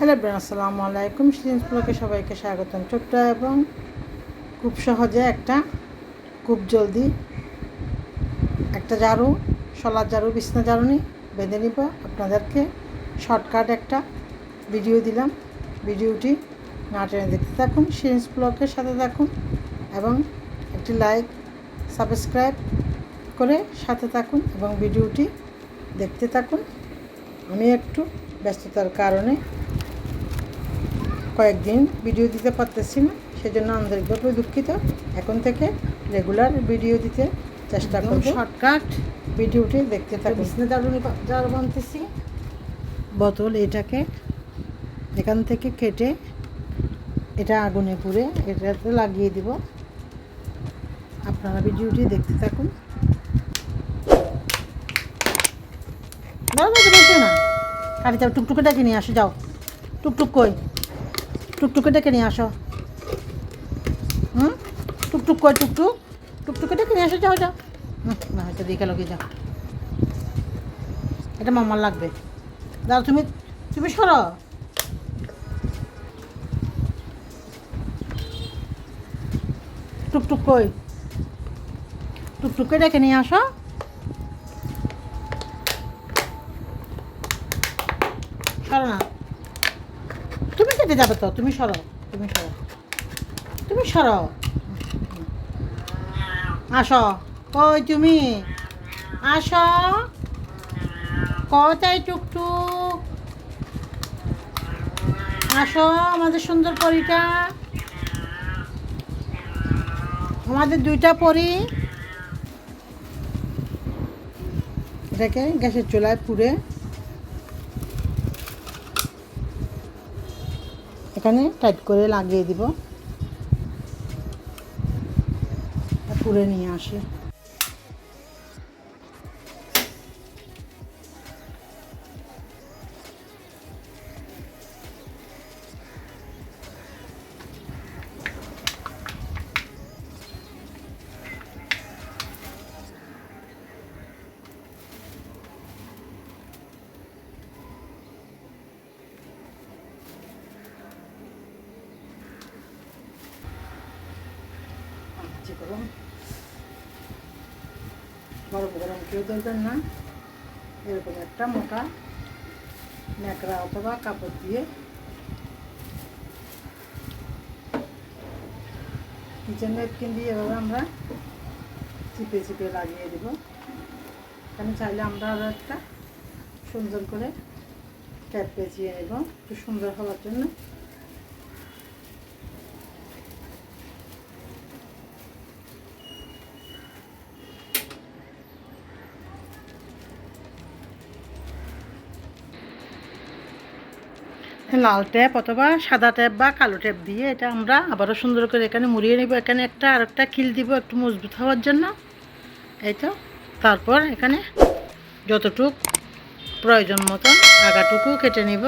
Hello bran আসসালামু আলাইকুম। Series ব্লকে সবাইকে স্বাগতম। ছোট্ট এবং খুব সহজে একটা খুব জলদি একটা ঝাড়ু শলার ঝাড়ু, বিছনা ঝাড়ুনি বেঁধে নিব। আপনাদেরকে শর্টকাট একটা ভিডিও দিলাম। ভিডিওটি না টেনে দেখতে থাকুন সিরিজ ব্লকের সাথে থাকুন এবং একটি লাইক, সাবস্ক্রাইব করে সাথে থাকুন এবং ভিডিওটি দেখতে থাকুন। আমি একটু ব্যস্ততার কারণে কয়েকদিন ভিডিও দিতে পারতেছি না সেজন্য আন্তরিকভাবে দুঃখিত। এখন থেকে রেগুলার ভিডিও দিতে চেষ্টা করব। শর্টকাট ভিডিওটি দেখতে থাকুন। যার বানতেছি। বোতল এটাকে এখান থেকে কেটে এটা আগুনে পুড়ে এটাতে লাগিয়ে দিব। আপনারা ভিডিওটি দেখতে থাকুন। দাঁড়া না যাও টুকটুকে ডেকে নিয়ে আসো যাও। টুকটুক কই? টুকটুকে ডেকে নিয়ে আসো। হুম? টুকটুক কই টুকটুক। টুকটুকে ডেকে নিয়ে আসো, যাও যাও। হুম, না হয়তো দিকে লোকে যাও। এটা মামার লাগবে। দাও তুমি তুমি সরো। টুকটুক কই? টুকটুকে ডেকে নিয়ে আসো। সরো না। কেটে যাবে তো? তুমি সরো তুমি সরো তুমি সরো আসো। কই তুমি? আসো। কোথায় টুকটুক। আসো আমাদের সুন্দর পরীটা। আমাদের দুইটা পরি। এটাকে গ্যাসের চুলায় পুড়ে এখানে টাইট করে লাগিয়ে দিব। পুরে নিয়ে আসি। যে গরম গরম কেউ দেবেন না এরকম একটা মোটা ন্যাকড়া অথবা কাপড় দিয়ে কিচেন নেপকিন দিয়ে এভাবে আমরা চিপে চিপে লাগিয়ে দেব এখানে চাইলে আমরা আরও একটা সুন্দর করে ট্যাপ পেঁচিয়ে নেব একটু সুন্দর হওয়ার জন্য লাল ট্যাপ অথবা সাদা ট্যাপ বা কালো ট্যাপ দিয়ে এটা আমরা আবারও সুন্দর করে এখানে মুড়িয়ে নেব। এখানে একটা আর একটা কিল দিব একটু মজবুত হওয়ার জন্য। এই তো, তারপর এখানে যতটুক প্রয়োজন মতন আগাটুকু কেটে নিব।